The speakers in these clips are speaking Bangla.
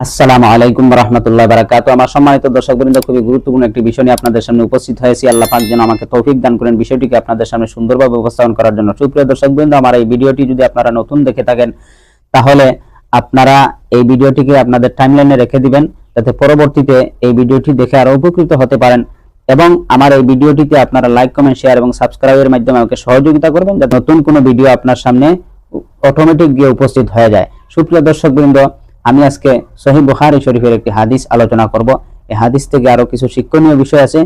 আসসালামু আলাইকুম রহমতুল্লাহ বারাকাতু আমার সম্মানিত দর্শকবৃন্দ, খুবই গুরুত্বপূর্ণ একটি বিষয় নিয়ে আপনাদের সামনে উপস্থিত হয়েছি। আল্লাহ পাক যেন আমাকে তৌফিক দান করেন বিষয়টিকে আপনাদের সামনে সুন্দরভাবে উপস্থাপন করার জন্য। সুপ্রিয় দর্শকবৃন্দ, আমার এই ভিডিওটি যদি আপনারা নতুন দেখে থাকেন, তাহলে আপনারা এই ভিডিওটিকে আপনাদের টাইমলাইনে রেখে দিবেন, যাতে পরবর্তীতে এই ভিডিওটি দেখে আরও উপকৃত হতে পারেন এবং আমার এই ভিডিওটিতে আপনারা লাইক কমেন্ট শেয়ার এবং সাবস্ক্রাইবের মাধ্যমে আমাকে সহযোগিতা করবেন, যাতে নতুন কোনো ভিডিও আপনার সামনে অটোমেটিক গিয়ে উপস্থিত হয়ে যায়। সুপ্রিয় দর্শকবৃন্দ আমি আজকে সহি বুখারী শরীফের একটি হাদিস আলোচনা করব। এই হাদিস থেকে আরও কিছু শিক্ষণীয় বিষয় আছে।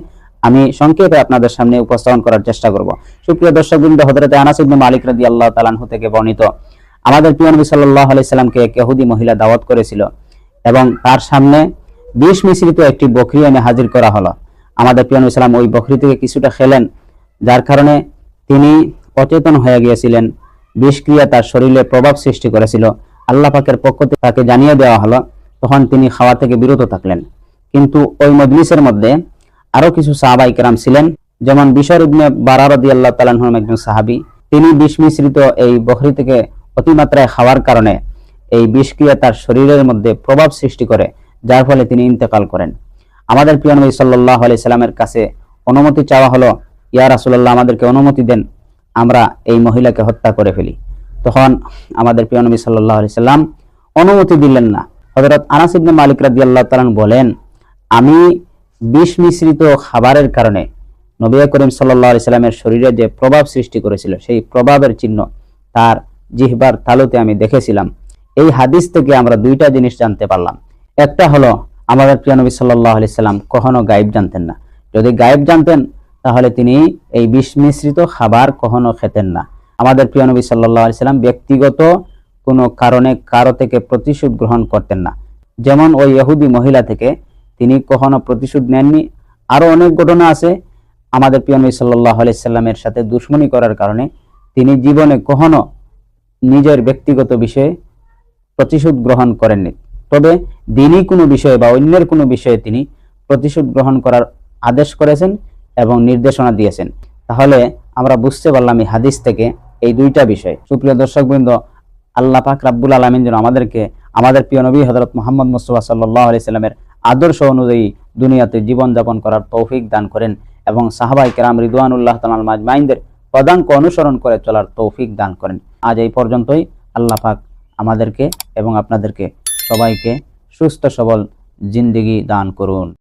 আমি সংক্ষেপে আপনাদের সামনে উপস্থাপন করার চেষ্টা করব। সুপ্রিয় দর্শকবৃন্দ, হযরতে আনাস ইবনে মালিক রাদিয়াল্লাহু তাআলা আনহু থেকে বর্ণিত, আমাদের প্রিয় নবী সাল্লাল্লাহু আলাইহি সাল্লামকে এক মহিলা দাওয়াত করেছিল এবং তার সামনে বিষ মিশ্রিত একটি বকরি এনে হাজির করা হলো। আমাদের প্রিয় নবী সাল্লাম ওই বকরি থেকে কিছুটা খেলেন, যার কারণে তিনি অচেতন হয়ে গিয়েছিলেন। বিষক্রিয়া তার শরীরে প্রভাব সৃষ্টি করেছিল। আল্লাহ পাকের পক্ষ থেকে তাকে জানিয়ে দেওয়া হলো, তখন তিনি খাওয়া থেকে বিরত থাকলেন। কিন্তু ওই মজলিসের মধ্যে আরও কিছু সাহাবাই কেরাম ছিলেন, যেমন বিশর ইবনে বারারদি আল্লাহ তালাহম একজন সাহাবি। তিনি বিষ মিশ্রিত এই বকরি থেকে অতিমাত্রায় খাওয়ার কারণে এই বিষক্রিয়া তার শরীরের মধ্যে প্রভাব সৃষ্টি করে, যার ফলে তিনি ইন্তেকাল করেন। আমাদের প্রিয় নবী সাল্লাহ আলাইহি সাল্লামের কাছে অনুমতি চাওয়া হলো, ইয়া রাসূলুল্লাহ, আমাদেরকে অনুমতি দেন, আমরা এই মহিলাকে হত্যা করে ফেলি। তখন আমাদের প্রিয় নবী সাল্লাহ সাল্লাম অনুমতি দিলেন না। হযরত আনাস ইবনে মালিক রাদিয়াল্লাহু তাআলা বলেন, আমি বিষ মিশ্রিত খাবারের কারণে নবী করিম সাল্লাহ সাল্লামের শরীরে যে প্রভাব সৃষ্টি করেছিল, সেই প্রভাবের চিহ্ন তার জিহবার তালুতে আমি দেখেছিলাম। এই হাদিস থেকে আমরা দুইটা জিনিস জানতে পারলাম। একটা হলো, আমাদের প্রিয় নবী সাল্লাহ আলি সাল্লাম কখনো গায়েব জানতেন না। যদি গায়েব জানতেন, তাহলে তিনি এই বিষ মিশ্রিত খাবার কখনো খেতেন না। আমাদের প্রিয় নবী সাল্লাহ সাল্লাম ব্যক্তিগত কোনো কারণে কারও থেকে প্রতিশোধ গ্রহণ করতেন না। যেমন ওই ইহুদি মহিলা থেকে তিনি কখনো প্রতিশোধ নেননি। আরও অনেক ঘটনা আছে আমাদের প্রিয় নবী সাল্লাহ সাল্লামের সাথে দুশ্মনী করার কারণে তিনি জীবনে কখনো নিজের ব্যক্তিগত বিষয়ে প্রতিশোধ গ্রহণ করেননি। তবে দিনই কোনো বিষয়ে বা অন্যের কোনো বিষয়ে তিনি প্রতিশোধ গ্রহণ করার আদেশ করেছেন এবং নির্দেশনা দিয়েছেন। তাহলে আমরা বুঝতে পারলাম এই হাদিস থেকে এই দুইটা বিষয়। সুপ্রিয় দর্শকবৃন্দ, আল্লাহ পাক রাব্বুল আলমিন যেন আমাদেরকে, আমাদের প্রিয় নবী হজরত মোহাম্মদ মুস্তফা সাল্লাহ আলি সাল্লামের আদর্শ অনুযায়ী দুনিয়াতে জীবনযাপন করার তৌফিক দান করেন এবং সাহাবাই কেরাম রিদওয়ানুল্লাহ তাল মাজমাইনদের পদাঙ্ক অনুসরণ করে চলার তৌফিক দান করেন। আজ এই পর্যন্তই। আল্লাহ পাক আমাদেরকে এবং আপনাদেরকে সবাইকে সুস্থ সবল জিন্দিগি দান করুন।